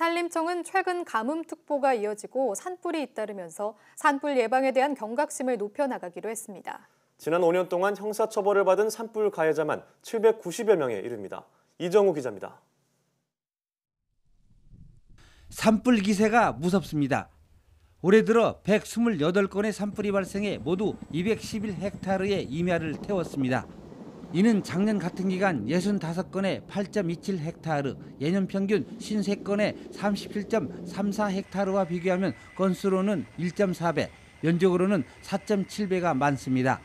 산림청은 최근 가뭄특보가 이어지고 산불이 잇따르면서 산불 예방에 대한 경각심을 높여나가기로 했습니다. 지난 5년 동안 형사처벌을 받은 산불 가해자만 790여 명에 이릅니다. 이정우 기자입니다. 산불 기세가 무섭습니다. 올해 들어 128건의 산불이 발생해 모두 211헥타르의 임야를 태웠습니다. 이는 작년 같은 기간 65건의 8.27헥타르, 예년 평균 53건의 37.34헥타르와 비교하면 건수로는 1.4배, 면적으로는 4.7배가 많습니다.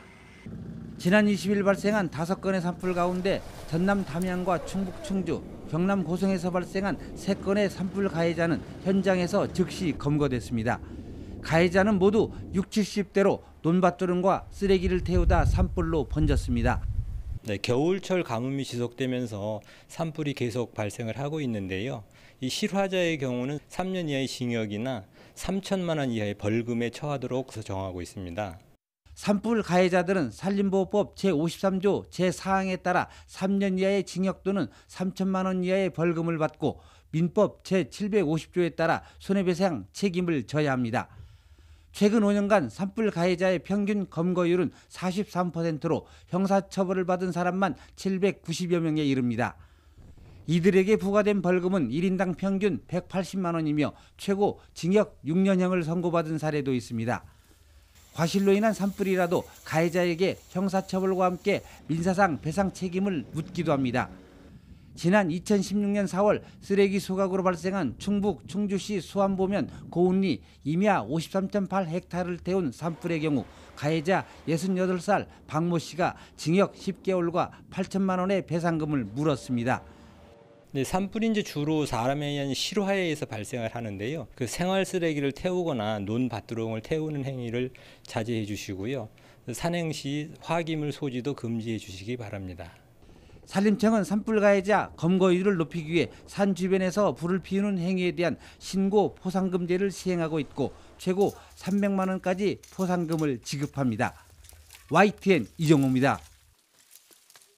지난 20일 발생한 5건의 산불 가운데 전남 담양과 충북 충주, 경남 고성에서 발생한 3건의 산불 가해자는 현장에서 즉시 검거됐습니다. 가해자는 모두 60, 70대로 논밭두름과 쓰레기를 태우다 산불로 번졌습니다. 네, 겨울철 가뭄이 지속되면서 산불이 계속 발생을 하고 있는데요. 이 실화자의 경우는 3년 이하의 징역이나 3천만 원 이하의 벌금에 처하도록 정하고 있습니다. 산불 가해자들은 산림보호법 제53조 제4항에 따라 3년 이하의 징역 또는 3천만 원 이하의 벌금을 받고 민법 제750조에 따라 손해배상 책임을 져야 합니다. 최근 5년간 산불 가해자의 평균 검거율은 43%로 형사처벌을 받은 사람만 790여 명에 이릅니다. 이들에게 부과된 벌금은 1인당 평균 180만 원이며 최고 징역 6년형을 선고받은 사례도 있습니다. 과실로 인한 산불이라도 가해자에게 형사처벌과 함께 민사상 배상 책임을 묻기도 합니다. 지난 2016년 4월 쓰레기 소각으로 발생한 충북 충주시 수안보면 고운리 임야 53.8 헥타르를 태운 산불의 경우 가해자 68살 박모 씨가 징역 10개월과 8천만 원의 배상금을 물었습니다. 네, 산불이 이제 주로 사람에 의한 실화에 의해서 발생을 하는데요. 그 생활 쓰레기를 태우거나 논 밭두렁을 태우는 행위를 자제해 주시고요. 산행 시 화기물 소지도 금지해 주시기 바랍니다. 산림청은 산불 가해자 검거율을 높이기 위해 산 주변에서 불을 피우는 행위에 대한 신고 포상금제를 시행하고 있고 최고 300만 원까지 포상금을 지급합니다. YTN 이정호입니다.